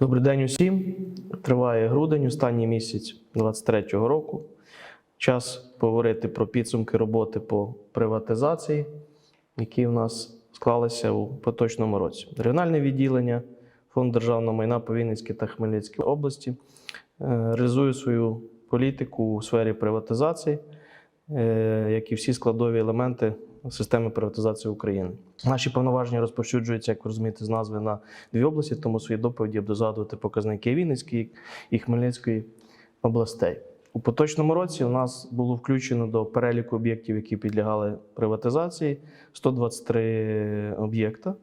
Добрий день усім. Триває грудень, останній місяць 23-го року. Час поговорити про підсумки роботи по приватизації, які в нас склалися у поточному році. Регіональне відділення Фонд державного майна по Вінницькій та Хмельницькій області е, реалізує свою політику у сфері приватизації, е, як і всі складові елементи системи приватизації України. Наші повноваження розповсюджуються, як ви розумієте, з назви на дві області, тому в своїй доповіді я буду згадувати показники Вінницької і Хмельницької областей. У поточному році у нас було включено до переліку об'єктів, які підлягали приватизації, 123 об'єкта.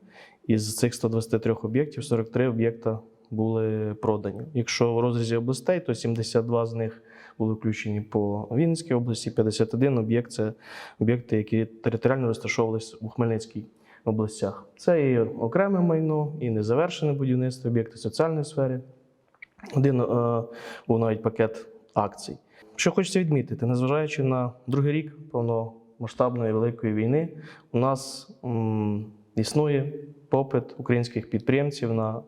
Із цих 123 об'єктів 43 об'єкта були продані. Якщо в розрізі областей, то 72 з них були включені по Вінницькій області, 51 об'єкт це об'єкти, які територіально розташовувалися у Хмельницькій областях. Це і окреме майно, і незавершене будівництво, об'єкти соціальної сфери. Один е, був навіть пакет акцій. Що хочеться відмітити, незважаючи на другий рік повномасштабної великої війни, у нас м, існує попит українських підприємців на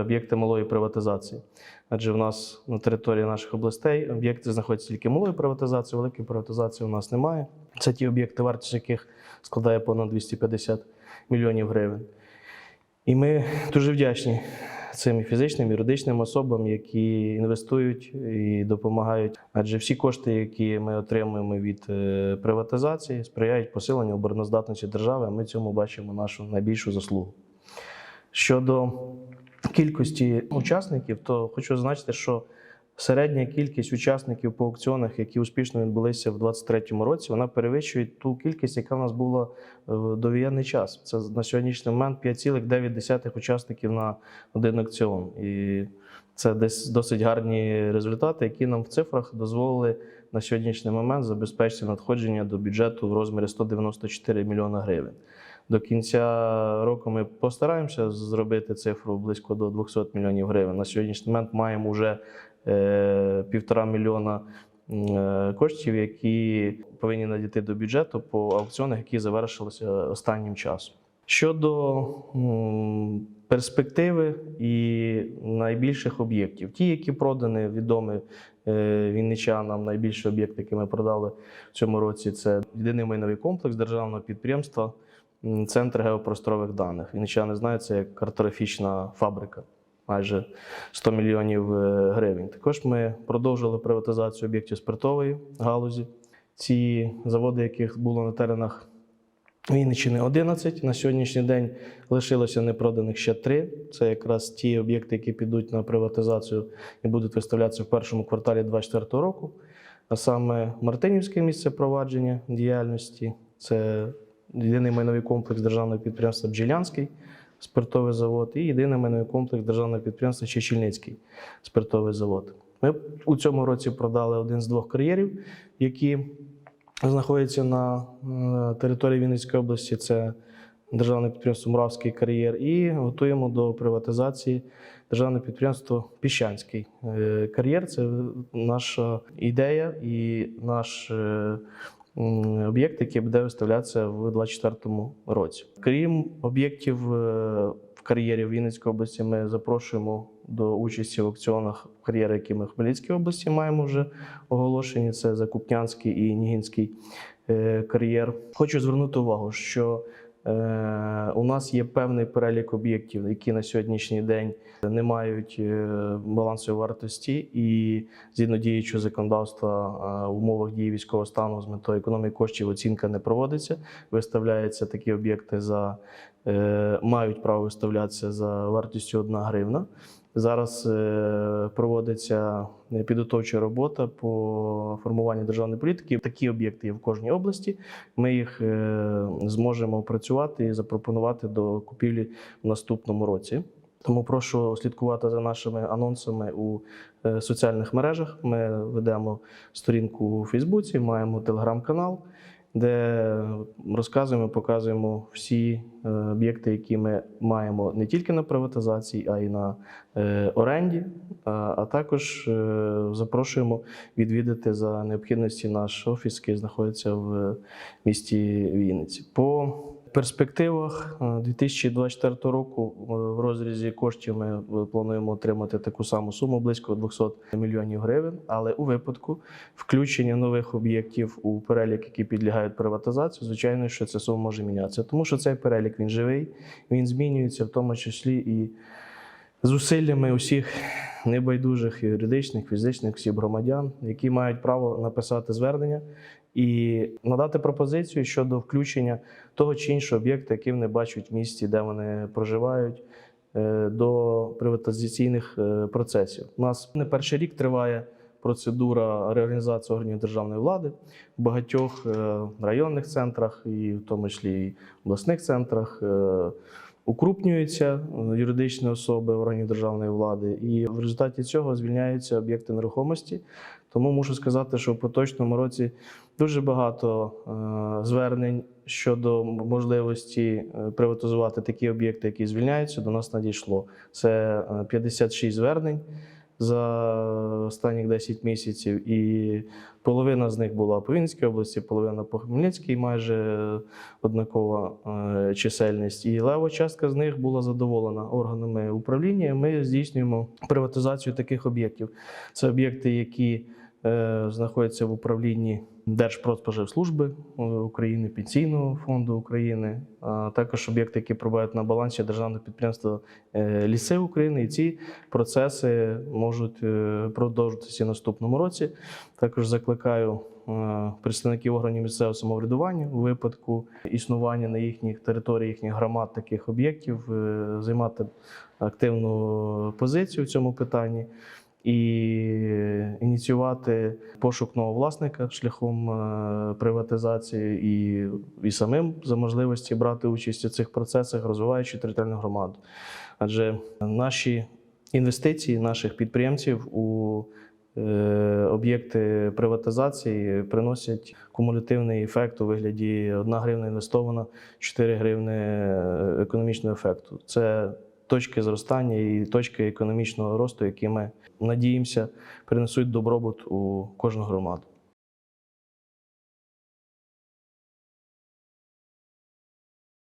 об'єкти малої приватизації. Адже в нас на території наших областей об'єкти знаходяться тільки малої приватизації, великої приватизації у нас немає. Це ті об'єкти, вартість яких складає понад 250 мільйонів гривень. І ми дуже вдячні цим фізичним, юридичним особам, які інвестують і допомагають. Адже всі кошти, які ми отримуємо від е, приватизації, сприяють посиленню обороноздатності держави. а Ми цьому бачимо нашу найбільшу заслугу. Щодо кількості учасників, то хочу зазначити, що середня кількість учасників по аукціонах, які успішно відбулися в 2023 році, вона перевищує ту кількість, яка в нас була в довоєнний час. Це на сьогоднішній момент 5,9 учасників на один аукціон. І це десь досить гарні результати, які нам в цифрах дозволили на сьогоднішній момент забезпечити надходження до бюджету в розмірі 194 мільйона гривень. До кінця року ми постараємося зробити цифру близько до 200 мільйонів гривень. На сьогоднішній момент маємо вже е, півтора мільйона е, коштів, які повинні надійти до бюджету по аукціонах, які завершилися останнім часом. Щодо перспективи і найбільших об'єктів, ті, які продані, відомі е, вінничанам, найбільші об'єкти, які ми продали в цьому році, це єдиний майновий комплекс державного підприємства. Центр геопросторових даних. Вінничани знають, це як картографічна фабрика, майже 100 мільйонів е, гривень. Також ми продовжили приватизацію об'єктів спиртової галузі. Ці заводи, яких було на теренах Вінниччини 11. На сьогоднішній день лишилося непроданих ще три. Це якраз ті об'єкти, які підуть на приватизацію і будуть виставлятися в першому кварталі 2024 року. А саме Мартинівське місце провадження діяльності, це єдиний майновий комплекс державного підприємства Бджілянський спиртовий завод, і єдиний майновий комплекс державного підприємства Чечільницький спиртовий завод. Ми у цьому році продали один з двох кар'єрів, які знаходяться на е, території Вінницької області. Це державне підприємство Муравський кар'єр, і готуємо до приватизації державне підприємство Піщанський Е, кар'єр. Це наша ідея і наш е, об'єкт, який буде виставлятися в 2024 році. Крім об'єктів е, в кар'єрі в Вінницькій області, ми запрошуємо до участі в аукціонах кар'єри, які ми в Хмельницькій області маємо вже оголошені. Це Закупнянський і Нігінський е, кар'єр. Хочу звернути увагу, що у нас є певний перелік об'єктів, які на сьогоднішній день не мають е, балансової вартості, і згідно діючого законодавства е, в умовах дії військового стану з метою економії коштів оцінка не проводиться. Виставляються такі об'єкти за е, мають право виставлятися за вартістю 1 гривна. Зараз е, проводиться підготовча робота по формуванню державної політики. Такі об'єкти є в кожній області. Ми їх е, зможемо опрацювати і запропонувати до купівлі в наступному році. Тому прошу слідкувати за нашими анонсами у е, соціальних мережах. Ми ведемо сторінку у Фейсбуці, маємо телеграм-канал, де розказуємо, показуємо всі е, об'єкти, які ми маємо не тільки на приватизації, а й на е, оренді. А також е, запрошуємо відвідати за необхідності наш офіс, який знаходиться в місті Вінниці. По перспективах е, 2024 року е, в розрізі коштів ми е, плануємо отримати таку саму суму близько 200 мільйонів гривень. Але у випадку включення нових об'єктів у перелік, які підлягають приватизації, звичайно, що ця сума може мінятися, тому що цей перелік він живий, він змінюється, в тому числі і зусиллями усіх небайдужих юридичних, фізичних осіб громадян, які мають право написати звернення і надати пропозицію щодо включення того чи іншого об'єкта, який вони бачать в місті, де вони проживають, е, до приватизаційних е, процесів. У нас не перший рік триває процедура реорганізації органів державної влади в багатьох е, районних центрах, і в тому числі і обласних центрах. Укрупнюються е, юридичні особи органів державної влади, і в результаті цього звільняються об'єкти нерухомості. Тому мушу сказати, що в поточному році дуже багато е, звернень щодо можливості е, приватизувати такі об'єкти, які звільняються, до нас надійшло. Це е, 56 звернень за останні 10 місяців, і половина з них була по Вінській області, половина по Хмельницькій, майже однакова е, чисельність. І лева частка з них була задоволена органами управління. Ми здійснюємо приватизацію таких об'єктів. Це об'єкти, які знаходяться в управлінні Держпродспоживслужби е, України, Пенсійного фонду України, а також об'єкти, які перебувають на балансі державного підприємства е, Ліси України. І ці процеси можуть е, продовжитися наступному році. Також закликаю е, представників органів місцевого самоврядування у випадку існування на їхніх територіях їхніх громад таких об'єктів е, займати активну позицію в цьому питанні і ініціювати пошук нового власника шляхом е, приватизації і, і самим за можливості брати участь у цих процесах, розвиваючи територіальну громаду. Адже наші інвестиції наших підприємців у е, об'єкти приватизації приносять кумулятивний ефект у вигляді 1 гривна інвестована, 4 гривни е, економічного ефекту. Це точки зростання і точки економічного росту, які ми надіємося принесуть добробут у кожну громаду.